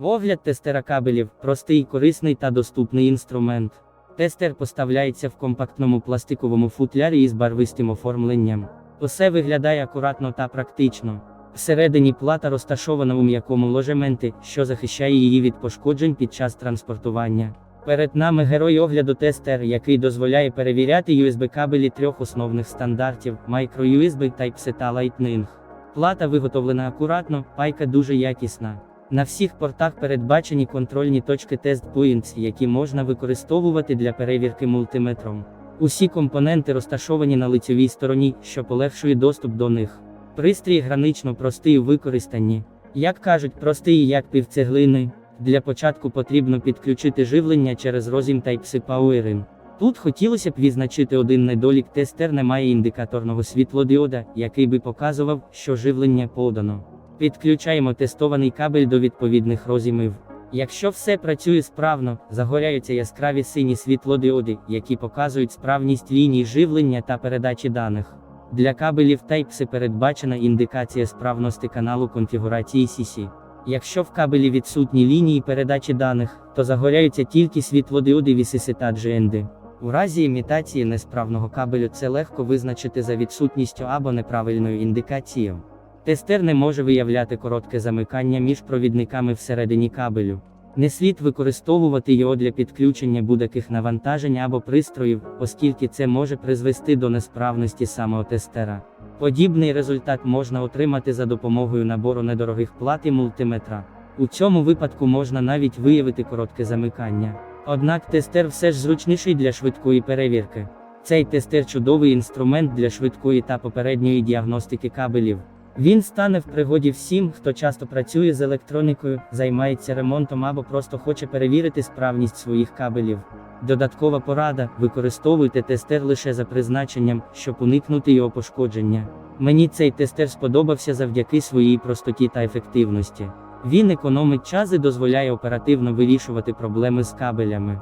Огляд тестера кабелів простий, корисний та доступний інструмент. Тестер поставляється в компактному пластиковому футлярі із барвистим оформленням. Усе виглядає акуратно та практично. Всередині плата розташована у м'якому ложементі, що захищає її від пошкоджень під час транспортування. Перед нами герой огляду тестер, який дозволяє перевіряти USB-кабелі трьох основних стандартів Micro-USB, Type-C та Lightning. Плата виготовлена акуратно, пайка дуже якісна. На всіх портах передбачені контрольні точки Test Points, які можна використовувати для перевірки мультиметром. Усі компоненти розташовані на лицевій стороні, що полегшує доступ до них. Пристрій гранично простий у використанні. Як кажуть, простий як півцеглини. Для початку потрібно підключити живлення через розім Type-C Powering. Тут хотілося б відзначити один недолік тестер не має індикаторного світлодіода, який би показував, що живлення подано. Підключаємо тестований кабель до відповідних розімів. Якщо все працює справно, загоряються яскраві сині світлодіоди, які показують справність ліній живлення та передачі даних. Для кабелів Type-C передбачена індикація справності каналу конфігурації CC. Якщо в кабелі відсутні лінії передачі даних, то загоряються тільки світлодіоди VCC та GND. У разі імітації несправного кабелю це легко визначити за відсутністю або неправильною індикацією. Тестер не може виявляти коротке замикання між провідниками всередині кабелю. Не слід використовувати його для підключення будь-яких навантажень або пристроїв, оскільки це може призвести до несправності самого тестера. Подібний результат можна отримати за допомогою набору недорогих плат і мультиметра. У цьому випадку можна навіть виявити коротке замикання. Однак тестер все ж зручніший для швидкої перевірки. Цей тестер чудовий інструмент для швидкої та попередньої діагностики кабелів. Він стане в пригоді всім, хто часто працює з електронікою, займається ремонтом або просто хоче перевірити справність своїх кабелів. Додаткова порада: використовуйте тестер лише за призначенням, щоб уникнути його пошкодження. Мені цей тестер сподобався завдяки своїй простоті та ефективності. Він економить час і дозволяє оперативно вирішувати проблеми з кабелями.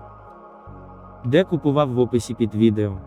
Де купував в описі під відео.